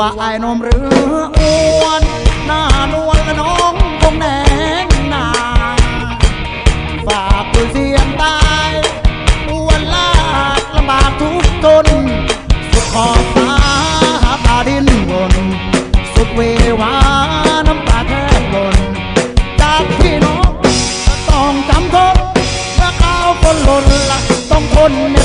ว่าไอ้นมเรืออ้วนหน้านวลและน้องคงแหนงหนาฝากตัวเสียงตายอ้วนลากลำบากทุกทนสุดขอบฟ้าตาดินวนสุดเววาน้ำตาแทบหล่นจากพี่น้องต้องจำทนเมื่อก้าวคนหล่นละต้องทน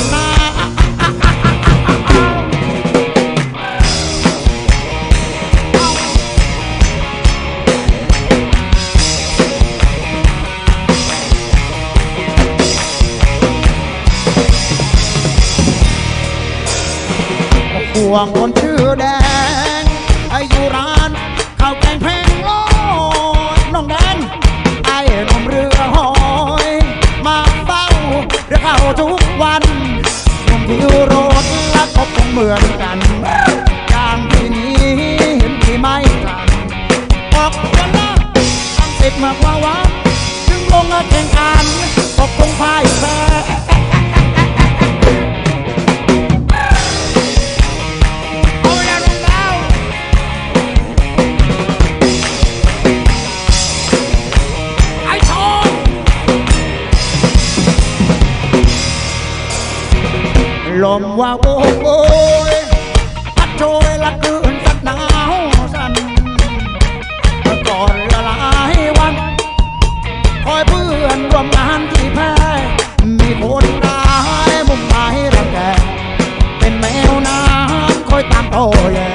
ห่วงคนชื่อแดงอายุร้านข้าวแกงแพงโลดน้องแดงไอ้หนมเรือหอย มาเฝ้าเรือเข้าทุกวันนมที่รถและก็คงเหมือนกันอย่างที่นี้เห็นที่ไม่ทันออกวันละตั้งติดมากกว่าวันถึงลงแข่งขัน ลมว่าโอ้โอยพัดโชยละคืนสักหนาวสั่นก่อนละหลายวัน คอยเพื่อนร่วมงานที่แพ้ มีคนร้ายมุมงหมายรังแกเป็นแมวน้ำคอยตามโตแย่